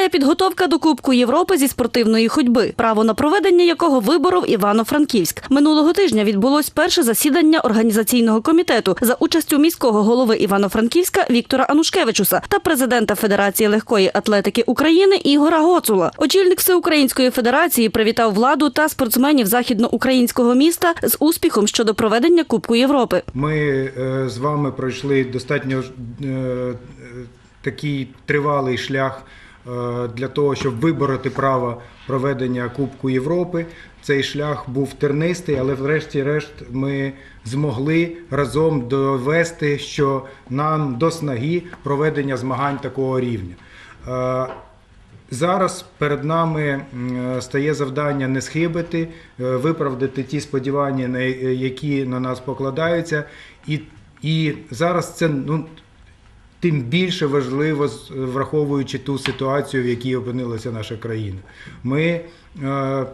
Триває підготовка до Кубку Європи зі спортивної ходьби, право на проведення якого виборов Івано-Франківськ. Минулого тижня відбулось перше засідання організаційного комітету за участю міського голови Івано-Франківська Віктора Анушкевичуса та президента Федерації легкої атлетики України Ігора Гоцула. Очільник Всеукраїнської федерації привітав владу та спортсменів західноукраїнського міста з успіхом щодо проведення Кубку Європи. Ми е, з вами пройшли достатньо е, такий тривалий шлях для того, щоб вибороти право проведення Кубку Європи. Цей шлях був тернистий, але врешті-решт ми змогли разом довести, що нам до снаги проведення змагань такого рівня. Е, Зараз перед нами стає завдання не схибити, е, виправдати ті сподівання, е, які на нас покладаються, і, і зараз це ну, тим більше важливо, враховуючи ту ситуацію, в якій опинилася наша країна. Ми е,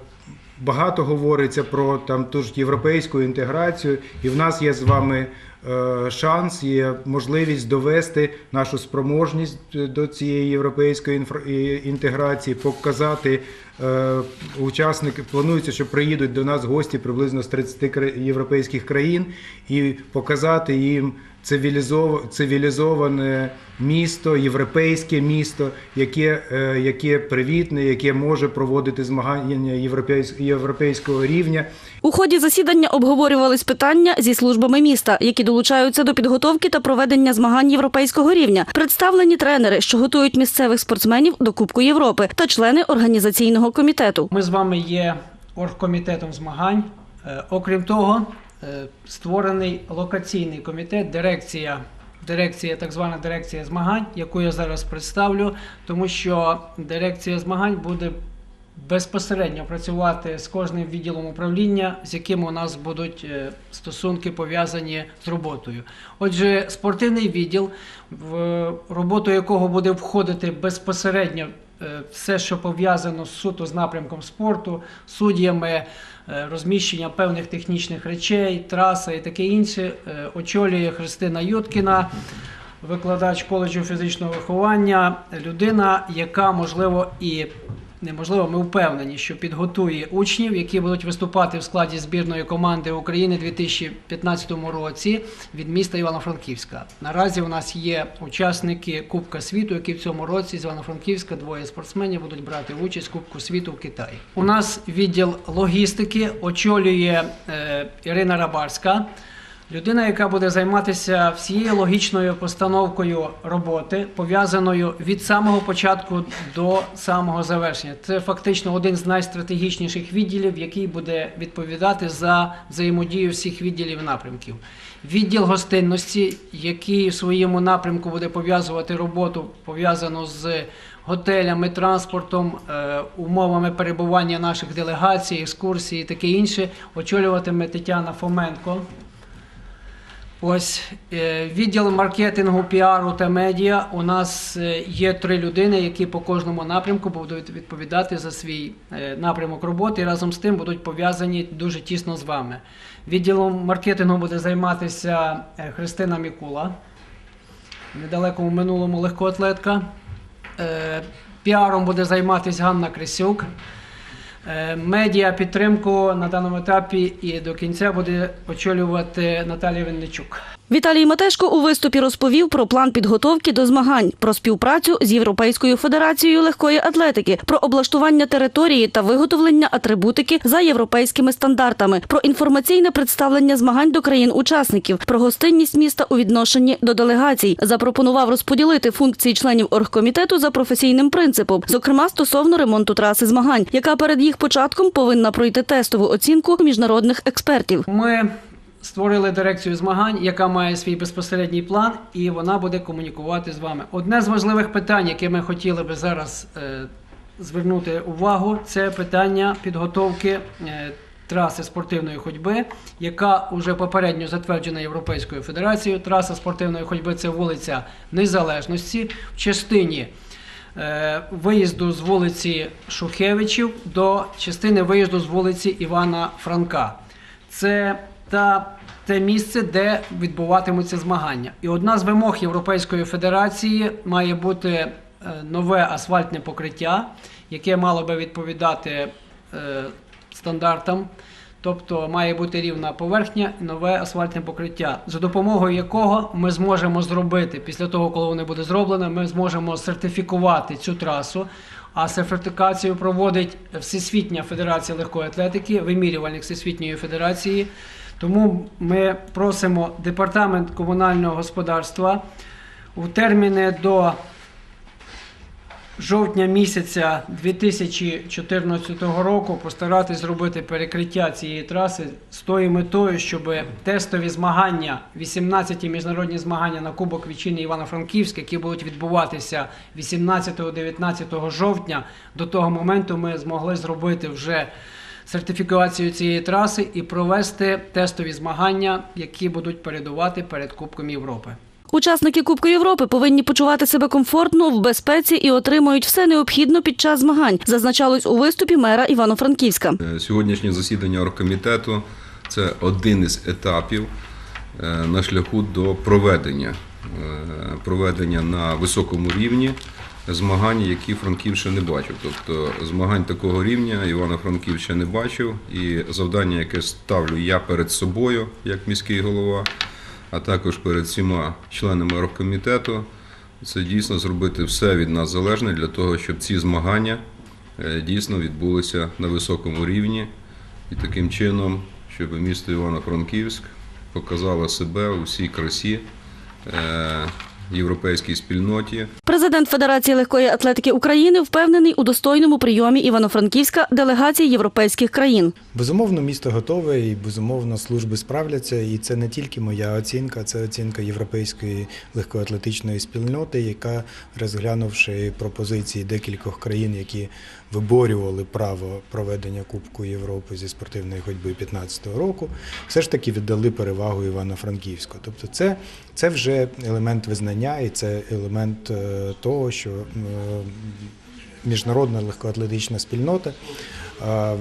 багато говориться про там ту ж європейську інтеграцію, і в нас є з вами е, шанс, є можливість довести нашу спроможність е, до цієї європейської інфра- інтеграції, показати е, учасники. Планується, що приїдуть до нас гості приблизно з 30 кра- європейських країн, і показати їм цивілізоване місто, європейське місто, яке, е, яке привітне, яке може проводити змагання європейсь- європейського рівня. У ході засідання обговорювались питання зі службами міста, які долучаються до підготовки та проведення змагань європейського рівня, представлені тренери, що готують місцевих спортсменів до Кубку Європи, та члени організаційного комітету. Ми з вами є оргкомітетом змагань. Е, Окрім того, створений локаційний комітет, дирекція, дирекція, так звана дирекція змагань, яку я зараз представлю, тому що дирекція змагань буде безпосередньо працювати з кожним відділом управління, з яким у нас будуть е, стосунки пов'язані з роботою. Отже, спортивний відділ, в роботу якого буде входити безпосередньо е, все, що пов'язано суто з напрямком спорту, суддями, е, розміщення певних технічних речей, траса і таке інше, е, очолює Христина Юткіна. Викладач коледжу фізичного виховання, людина, яка можливо і неможливо, ми впевнені, що підготує учнів, які будуть виступати в складі збірної команди України у 2015 році від міста Івано-Франківська. Наразі у нас є учасники Кубка світу, які в цьому році з Івано-Франківська двоє спортсменів будуть брати участь в Кубку світу в Китаї. У нас відділ логістики очолює е, Ірина Рабарська. Людина, яка буде займатися всією логічною постановкою роботи, пов'язаною від самого початку до самого завершення. Це фактично один з найстратегічніших відділів, який буде відповідати за взаємодію всіх відділів напрямків. Відділ гостинності, який в своєму напрямку буде пов'язувати роботу, пов'язану з готелями, транспортом, е, умовами перебування наших делегацій, екскурсій і таке інше, очолюватиме Тетяна Фоменко. Ось е, відділ маркетингу, піару та медіа. У нас е, є три людини, які по кожному напрямку будуть відповідати за свій е, напрямок роботи і разом з тим будуть пов'язані дуже тісно з вами. Відділом маркетингу буде займатися Христина Мікула, недалекому минулому легкоатлетка. Піаром буде займатися Ганна Крисюк. Е, Медіа підтримку на даному етапі і до кінця буде очолювати Наталія Винничук. Віталій Матешко у виступі розповів про план підготовки до змагань, про співпрацю з Європейською федерацією легкої атлетики, про облаштування території та виготовлення атрибутики за європейськими стандартами, про інформаційне представлення змагань до країн-учасників, про гостинність міста у відношенні до делегацій. Запропонував розподілити функції членів оргкомітету за професійним принципом, зокрема стосовно ремонту траси змагань, яка перед їх початком повинна пройти тестову оцінку міжнародних експертів. Ми створили дирекцію змагань, яка має свій безпосередній план, і вона буде комунікувати з вами. Одне з важливих питань, яке ми хотіли би зараз е, звернути увагу, це питання підготовки. е, Траси спортивної ходьби, яка вже попередньо затверджена Європейською федерацією. Траса спортивної ходьби це вулиця Незалежності в частині е, виїзду з вулиці Шухевичів до частини виїзду з вулиці Івана Франка. Це та те місце, де відбуватимуться змагання. І одна з вимог Європейської федерації має бути е, нове асфальтне покриття, яке мало би відповідати е, стандартам. Тобто має бути рівна поверхня і нове асфальтне покриття, за допомогою якого ми зможемо зробити, після того, коли воно буде зроблено, ми зможемо сертифікувати цю трасу. А сертифікацію проводить Всесвітня Федерація легкої атлетики, вимірювальник Всесвітньої Федерації. Тому ми просимо департамент комунального господарства у терміни до жовтня місяця 2014 року постаратись зробити перекриття цієї траси з тою метою, щоб тестові змагання, 18 міжнародні змагання на Кубок Вітчини Івано-Франківськ, які будуть відбуватися 18-19 жовтня, до того моменту ми змогли зробити вже сертифікацію цієї траси і провести тестові змагання, які будуть передувати перед Кубком Європи. Учасники Кубку Європи повинні почувати себе комфортно, в безпеці і отримують все необхідне під час змагань, зазначалось у виступі мера Івано-Франківська. Е, Сьогоднішнє засідання оргкомітету – це один із етапів е, на шляху до проведення, е, проведення на високому рівні змагань, які Франків ще не бачив. Тобто змагань такого рівня Івано-Франків ще не бачив. І завдання, яке ставлю я перед собою, як міський голова, а також перед всіма членами оргкомітету, це дійсно зробити все від нас залежне для того, щоб ці змагання е, дійсно відбулися на високому рівні і таким чином, щоб місто Івано-Франківськ показало себе у всій красі е, європейській спільноті. Президент Федерації легкої атлетики України впевнений у достойному прийомі Івано-Франківська делегації європейських країн. Безумовно, місто готове і безумовно служби справляться. І це не тільки моя оцінка, це оцінка європейської легкоатлетичної спільноти, яка, розглянувши пропозиції декількох країн, які виборювали право проведення Кубку Європи зі спортивної ходьби 2015 року, все ж таки віддали перевагу Івано-Франківську. Тобто, це, це вже елемент визнання і це елемент е, того, що е, міжнародна легкоатлетична спільнота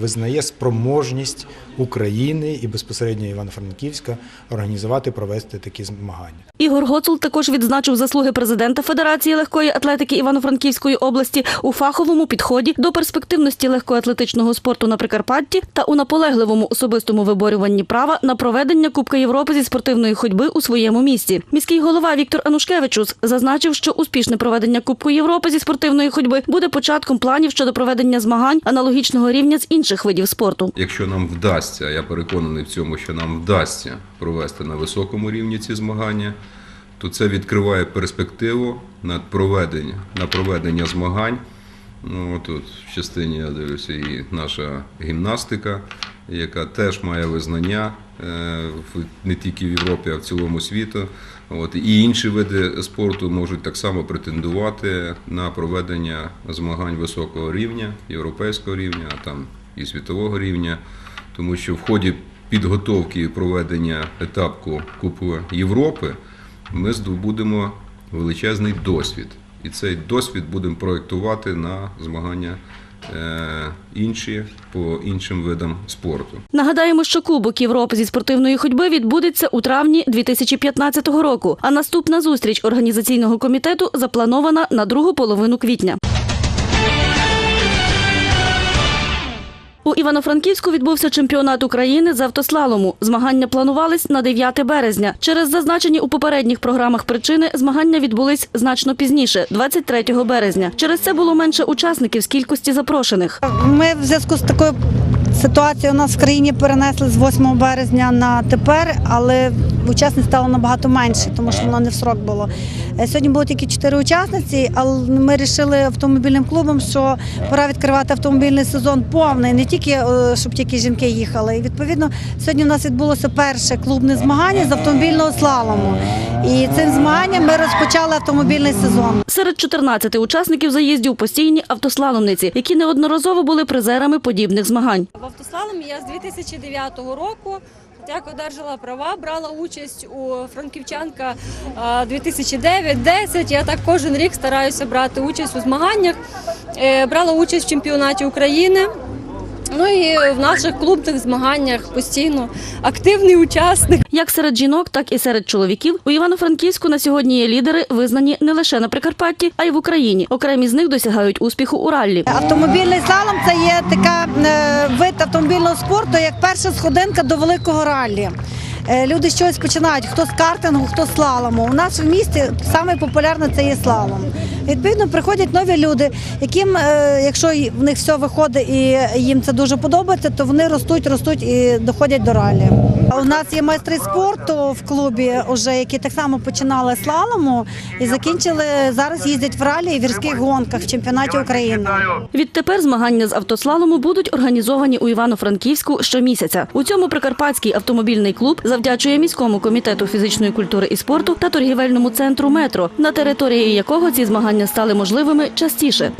визнає спроможність України і безпосередньо Івано-Франківська організувати провести такі змагання. Ігор Гоцул також відзначив заслуги президента Федерації легкої атлетики Івано-Франківської області у фаховому підході до перспективності легкоатлетичного спорту на Прикарпатті та у наполегливому особистому виборюванні права на проведення Кубка Європи зі спортивної ходьби у своєму місті. Міський голова Віктор Анушкевичус зазначив, що успішне проведення Кубку Європи зі спортивної ходьби буде початком планів щодо проведення змагань аналогічного рівня з інших видів спорту. Якщо нам вдасться, я переконаний в цьому, що нам вдасться провести на високому рівні ці змагання, то це відкриває перспективу на проведення, на проведення змагань. Ну, тут в частині я дивлюся і наша гімнастика, яка теж має визнання не тільки в Європі, а в цілому світу. От, і інші види спорту можуть так само претендувати на проведення змагань високого рівня, європейського рівня, а там і світового рівня, тому що в ході підготовки і проведення етапу Кубку Європи ми здобудемо величезний досвід. І цей досвід будемо проєктувати на змагання е, інші по іншим видам спорту. Нагадаємо, що Кубок Європи зі спортивної ходьби відбудеться у травні 2015 року. А наступна зустріч організаційного комітету запланована на другу половину квітня. У Івано-Франківську відбувся чемпіонат України з автослалому. Змагання планувались на 9 березня. Через зазначені у попередніх програмах причини змагання відбулись значно пізніше, 23 березня. Через це було менше учасників з кількості запрошених. Ми в зв'язку з такою ситуацією у нас в країні перенесли з 8 березня на тепер, але учасниць стало набагато менше, тому що воно не в срок було. Е, Сьогодні було тільки 4 учасниці, але ми вирішили автомобільним клубом, що пора відкривати автомобільний сезон повний, не тільки е, щоб тільки жінки їхали. І відповідно сьогодні у нас відбулося перше клубне змагання з автомобільного слалому. І цим змаганням ми розпочали автомобільний сезон. Серед 14 учасників заїздів постійні автослаломниці, які неодноразово були призерами подібних змагань. В автослаломі я з 2009 року. Як одержала права, брала участь у франківчанка а, 2009-10. Я так кожен рік стараюся брати участь у змаганнях. Е, Брала участь в чемпіонаті України. Ну і в наших клубних змаганнях постійно активний учасник. Як серед жінок, так і серед чоловіків у Івано-Франківську на сьогодні є лідери, визнані не лише на Прикарпатті, а й в Україні. Окремі з них досягають успіху у раллі. Автомобільний залом це є така е, вид автомобільного спорту, як перша сходинка до великого раллі. Е, Люди щось починають, хто з картингу, хто з слалому. У нас в місті саме популярне це є слалом. Відповідно, приходять нові люди, яким, е, якщо в них все виходить і їм це дуже подобається, то вони ростуть, ростуть і доходять до ралі. У нас є майстри спорту в клубі, уже, які так само починали слалому і закінчили зараз їздять в ралі і в гірських гонках в чемпіонаті України. Відтепер змагання з автослалому будуть організовані у Івано-Франківську щомісяця. У цьому Прикарпатський автомобільний клуб завдячує міському комітету фізичної культури і спорту та торгівельному центру метро, на території якого ці змагання стали можливими частіше.